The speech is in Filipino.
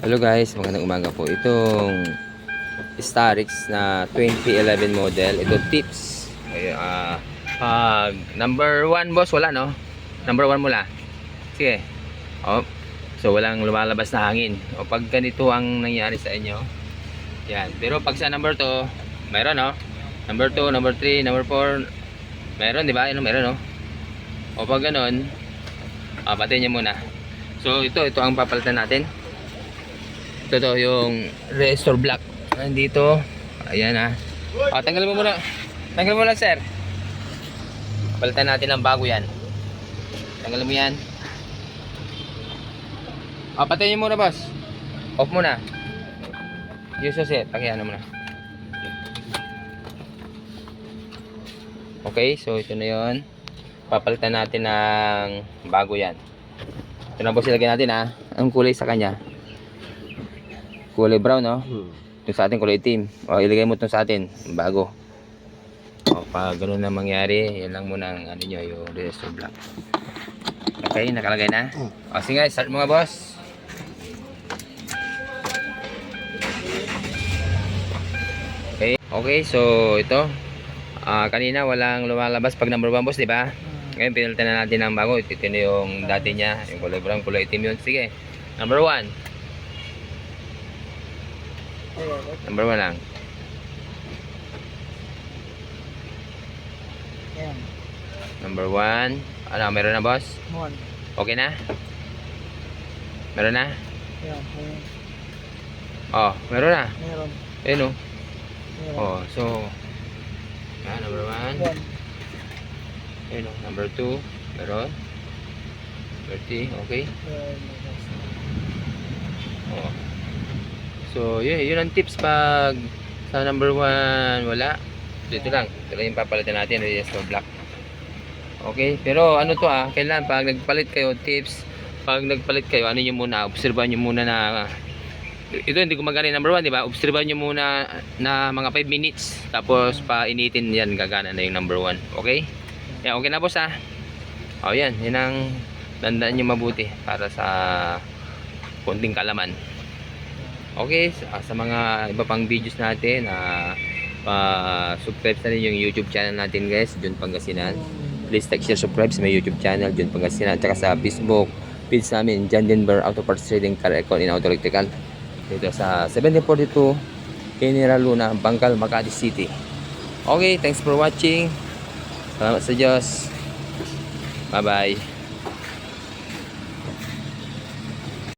Hello guys, magandang umaga po. Itong Starix na 2011 model. Ito tips. Ay, ah, pag number 1 boss, wala no? Number 1 mula. Sige. Oh. So walang lumalabas na hangin. O pag ganito ang nangyari sa inyo. Yan. Pero pag sa number 2, meron no? Number 2, number 3, number 4, meron di ba? Ano meron no? O pag ganun, ah, patayin niyo muna. So ito, ito ang papalitan natin. Ito to, yung restore block. Nandito. Ayan ha. O, tanggalin mo muna. Tanggalin mo lang, sir. Palitan natin ng bago yan. Tanggalin mo yan. O, patayin muna, boss. Off muna. Yung susi, pakiano mo na. Okay, so ito na yon. Papalitan natin ng bago yan. Ito na boss, ilagay natin ha. Ang kulay sa kanya. Kulay brown, no? Ito sa atin, kulay itim. O, ilagay mo ito sa atin, bago. O, pag ganun na mangyari, yan lang muna ang ano nyo, yung register block. Okay, nakalagay na. O, sige, start mo nga, boss. Okay, okay, so ito. Ah, kanina walang lumalabas pag number 1 boss, di ba? Ngayon pinalitan na natin ng bago. Ito na yung dati niya, yung kulay brown, kulay itim yun. Sige. Number 1. Number 1 lang. Ayan. Number 1. Ano, meron na boss? One. Okay na? Meron na? Ayan. Ayan. Oh, meron na. Meron. Ayun oh. Meron. Oh, so ah, number 1. One. Ayun oh, number 2. Meron. 30, okay. Ayan. Oh. So, yun, yun ang tips pag sa number 1 wala. Dito lang. Ito yung papalitan natin, register block. Okay, pero ano to ah, kailan pag nagpalit kayo, tips, pag nagpalit kayo, ano nyo muna, obserbahan nyo muna na ito hindi gumagana yung number 1, di ba? Obserbahan nyo muna na mga 5 minutes, tapos painitin yan, gagana na yung number 1. Okay? Yan, okay na boss ah. O yan, yan ang dandaan nyo mabuti para sa konting kalaman. Okay, sa, sa mga iba pang videos natin, ah, pa-subscribe na rin yung YouTube channel natin guys, Jun Pangasinan. Please like, share, subscribe sa may YouTube channel, Jun Pangasinan. At sa Facebook page namin, John Denver Auto Parts Trading Car Econ in Auto Electrical. Dito sa 1742 General Luna, Bangkal, Makati City. Okay, thanks for watching. Salamat sa Diyos. Bye-bye.